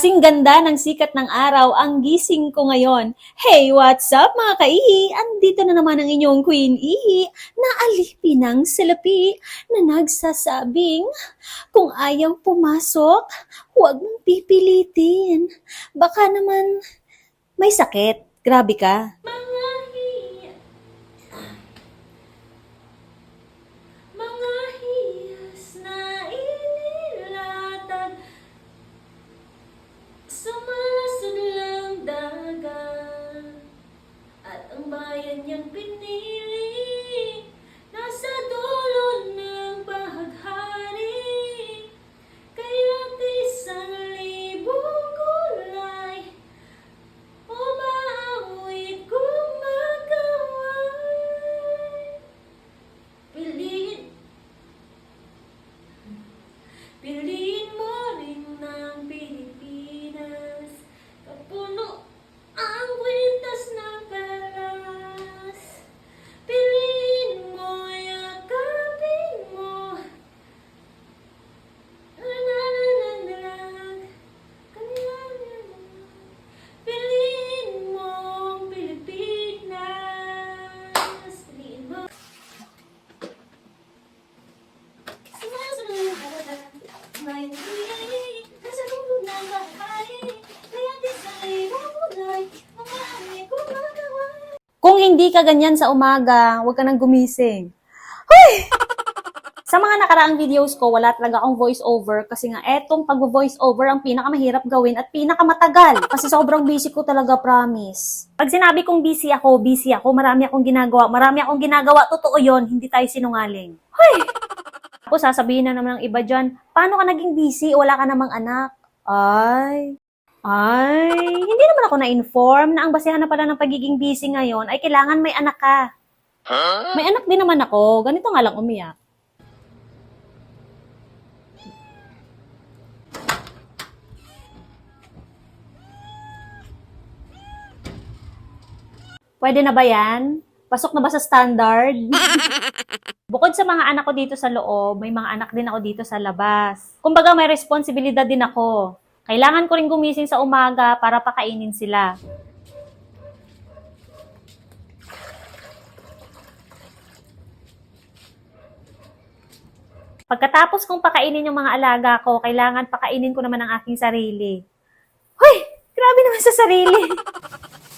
Kasing ganda ng sikat ng araw ang gising ko ngayon. Hey, what's up mga kaihi? Andito na naman ang inyong Queen Ihi na alipin ng salapi na nagsasabing kung ayaw pumasok, huwag mong pipilitin. Baka naman may sakit. Grabe ka. At ang bayan niyang pinili hindi ka ganyan sa umaga, huwag ka nang gumising. Hoy! Sa mga nakaraang videos ko, wala talaga akong voice over kasi nga etong pag-voice over ang pinakamahirap gawin at pinakamatagal kasi sobrang busy ko talaga, promise. Pag sinabi kong busy ako, busy ako, marami akong ginagawa, marami akong ginagawa, totoo yon hindi tayo sinungaling. Hoy! Tapos sasabihin na naman ng iba dyan, paano ka naging busy? Wala ka namang anak. Ay, ay, hindi naman ako na-inform na ang basehan na pala ng pagiging busy ngayon ay kailangan may anak ka. May anak din naman ako. Ganito nga lang umiyak. Pwede na ba yan? Pasok na ba sa standard? Bukod sa mga anak ko dito sa loob, may mga anak din ako dito sa labas. Kumbaga may responsibilidad din ako. Kailangan ko rin gumising sa umaga para pakainin sila. Pagkatapos kong pakainin yung mga alaga ko, kailangan pakainin ko naman ang aking sarili. Hoy! Grabe naman sa sarili!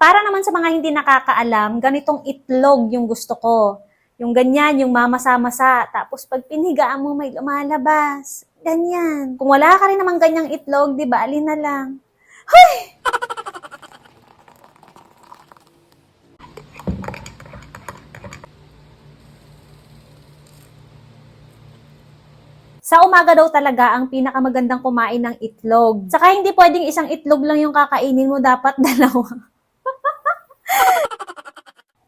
para naman sa mga hindi nakakaalam, ganitong itlog yung gusto ko. Yung ganyan, yung mamasa-masa. Tapos pag pinigaan mo, may lumalabas. Ganyan. Kung wala ka rin naman ganyang itlog, di ba, alin na lang. Hoy! Sa umaga daw talaga ang pinakamagandang kumain ng itlog. Saka hindi pwedeng isang itlog lang yung kakainin mo, dapat dalawa.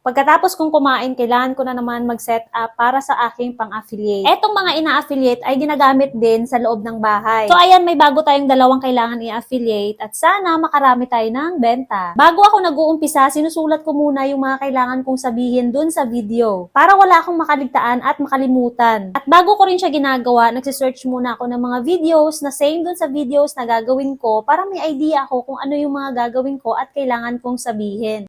Pagkatapos kong kumain, kailangan ko na naman mag-set up para sa aking pang-affiliate. Etong mga ina-affiliate ay ginagamit din sa loob ng bahay. So ayan, may bago tayong dalawang kailangan i-affiliate at sana makarami tayo ng benta. Bago ako nag-uumpisa, sinusulat ko muna yung mga kailangan kong sabihin dun sa video para wala akong makaligtaan at makalimutan. At bago ko rin siya ginagawa, nagsisearch muna ako ng mga videos na same dun sa videos na gagawin ko para may idea ako kung ano yung mga gagawin ko at kailangan kong sabihin.